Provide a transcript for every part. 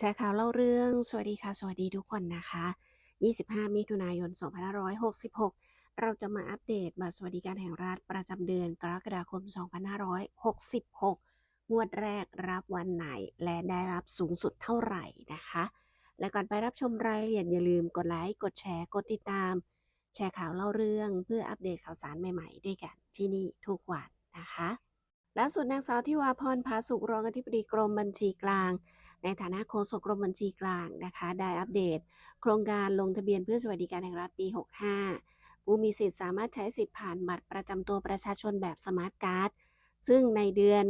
แชร์ข่าวเล่าเรื่อง สวัสดีค่ะ สวัสดีทุกคนนะคะ 25 มิถุนายน 2566 เราจะมาอัปเดตบัตรสวัสดิการแห่งรัฐประจำเดือนกรกฎาคม 2566 งวดแรกรับวันไหน และได้รับสูงสุดเท่าไหร่นะคะ และก่อนไปรับชมรายละเอียดอย่าลืมกดไลค์ กดแชร์ กดติดตาม แชร์ข่าวเล่าเรื่องเพื่ออัปเดตข่าวสารใหม่ๆ ด้วยกันที่นี่ทุกวันนะคะล่าสุดนางสาวทิวาพรพาสุขรองอธิบดีกรมบัญชีกลาง ในฐานะโฆษกกรมบัญชีกลางนะคะ ได้อัปเดต โครงการลงทะเบียนเพื่อสวัสดิการแห่งรัฐปี 65 ผู้มีสิทธิ์สามารถใช้สิทธิ์ผ่านบัตรประจำตัวประชาชนแบบสมาร์ทการ์ด ซึ่งในเดือน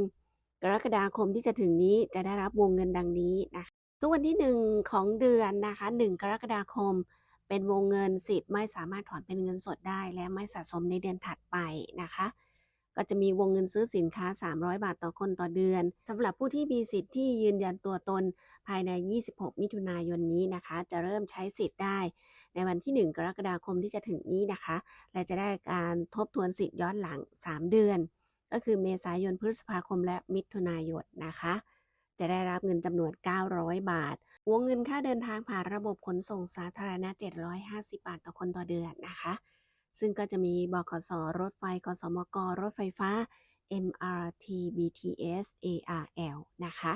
กรกฎาคมที่จะถึงนี้จะได้รับวงเงินดังนี้นะคะทุกวันที่ 1 ของเดือนนะคะ 1 กรกฎาคม เป็นวงเงินสิทธิ์ไม่สามารถถอนเป็นเงินสดได้ และไม่สะสมในเดือนถัดไปนะคะ ก็จะมีวงเงินซื้อสินค้า 300 บาทต่อคนต่อเดือนสำหรับผู้ที่มีสิทธิ์ที่ยืนยันตัวตนภายใน 26 มิถุนายนนี้นะคะ จะเริ่มใช้สิทธิ์ได้ ในวันที่ 1 กรกฎาคมที่จะถึงนี้นะคะ และจะได้การทบทวนสิทธิ์ย้อนหลัง 3 เดือน ก็คือเมษายนพฤษภาคมและมิถุนายนนะคะ จะได้รับเงินจำนวน 900 บาท วงเงินค่าเดินทางผ่านระบบขนส่งสาธารณะ 750 บาทต่อคนต่อเดือนนะคะ ซึ่งก็จะมีบขส รถไฟ กสมก รถไฟฟ้า MRT BTS ARL นะคะ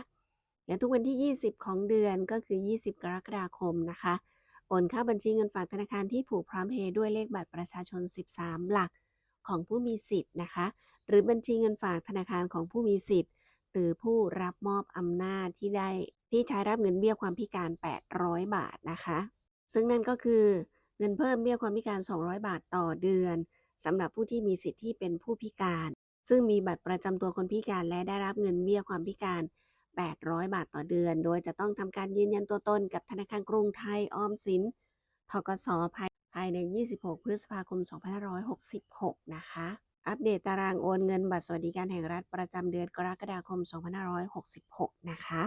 และทุกวันที่ 20 ของเดือนก็คือ 20 กรกฎาคมนะคะ โอนเข้าบัญชีเงินฝากธนาคารที่ผูกพร้อมเพย์ด้วยเลขบัตรประชาชน 13 หลักของผู้มีสิทธิ์นะคะ หรือบัญชีเงินฝากธนาคารของผู้มีสิทธิ์ หรือผู้รับมอบอำนาจที่ได้ที่ใช้รับเงินเบี้ยความพิการ 800 บาทนะคะ ซึ่งนั่นก็คือ เงินเพิ่มเบี้ยความพิการ 200 บาทต่อเดือนสำหรับผู้ที่มีสิทธิ์ที่เป็นผู้พิการ ซึ่งมีบัตรประจำตัวคนพิการและได้รับเงินเบี้ยความพิการ 800 บาทต่อเดือน โดยจะต้องทำการยืนยันตัวตนกับธนาคารกรุงไทยออมสินทกสภายภายใน 26 พฤษภาคม 2566 นะคะ อัปเดตตารางโอนเงินบัตรสวัสดิการแห่งรัฐประจำเดือนกรกฎาคม 2566 นะคะ